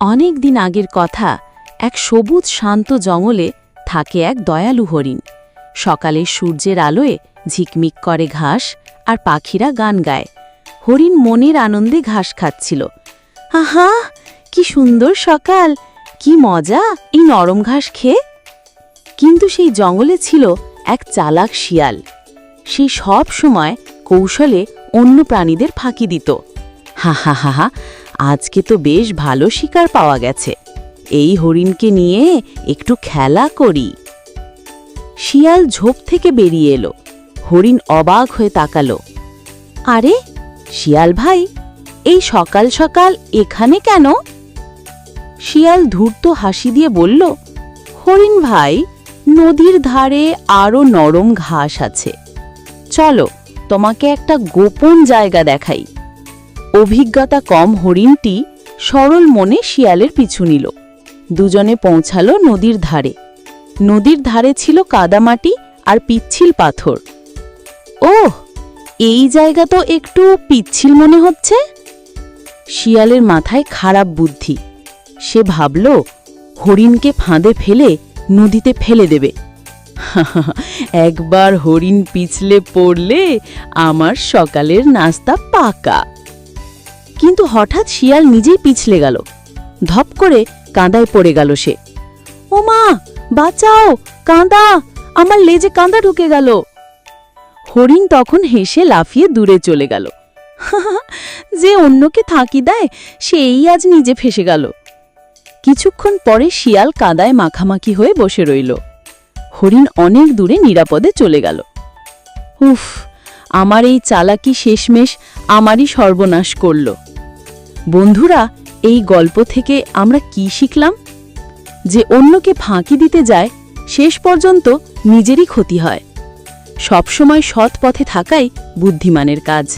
অনেক দিন আগের কথা, এক সবুজ শান্ত জঙ্গলে থাকে এক দয়ালু হরিণ। সকালে সূর্যের আলোয় ঝিকমিক করে ঘাস আর পাখিরা গান গায়। হরিণ মনের আনন্দে ঘাস খাচ্ছিল। আহা, কি সুন্দর সকাল! কি মজা, এই নরম ঘাস খেয়ে। কিন্তু সেই জঙ্গলে ছিল এক চালাক শিয়াল। সে সব সময় কৌশলে অন্য প্রাণীদের ফাঁকি দিত। হা হা হা হা আজকে তো বেশ ভালো শিকার পাওয়া গেছে। এই হরিণকে নিয়ে একটু খেলা করি। শিয়াল ঝোপ থেকে বেরিয়ে এলো। হরিণ অবাক হয়ে তাকালো। আরে, শিয়াল ভাই, এই সকাল সকাল এখানে কেন? শিয়াল ধূর্ত হাসি দিয়ে বলল, হরিণ ভাই, নদীর ধারে আরও নরম ঘাস আছে। চলো তোমাকে একটা গোপন জায়গা দেখাই। অভিজ্ঞতা কম হরিণটি সরল মনে শিয়ালের পিছু নিল। দুজনে পৌঁছালো নদীর ধারে। নদীর ধারে ছিল কাদামাটি আর পিচ্ছিল পাথর। ওহ, এই জায়গা তো একটু পিচ্ছিল মনে হচ্ছে। শিয়ালের মাথায় খারাপ বুদ্ধি। সে ভাবল, হরিণকে ফাঁদে ফেলে নদীতে ফেলে দেবে। একবার হরিণ পিছলে পড়লে আমার সকালের নাস্তা পাকা। কিন্তু হঠাৎ শিয়াল নিজেই পিছলে গেল। ধপ করে কাঁদায় পড়ে গেল সে। ও মা বাঁচাও, কাঁদা, আমার লেজে কাঁদা ঢুকে গেল। হরিণ তখন হেসে লাফিয়ে দূরে চলে গেল। যে অন্যকে থাকি দেয়, সেই আজ নিজে ফেসে গেল। কিছুক্ষণ পরে শিয়াল কাদায় মাখামাখি হয়ে বসে রইল। হরিণ অনেক দূরে নিরাপদে চলে গেল। উফ, আমার এই চালাকি শেষমেশ আমারই সর্বনাশ করল। বন্ধুরা, এই গল্প থেকে আমরা কি শিখলাম? যে অন্যকে ফাঁকি দিতে যায়, শেষ পর্যন্ত নিজেরই ক্ষতি হয়। সবসময় সৎ পথে থাকাই বুদ্ধিমানের কাজ।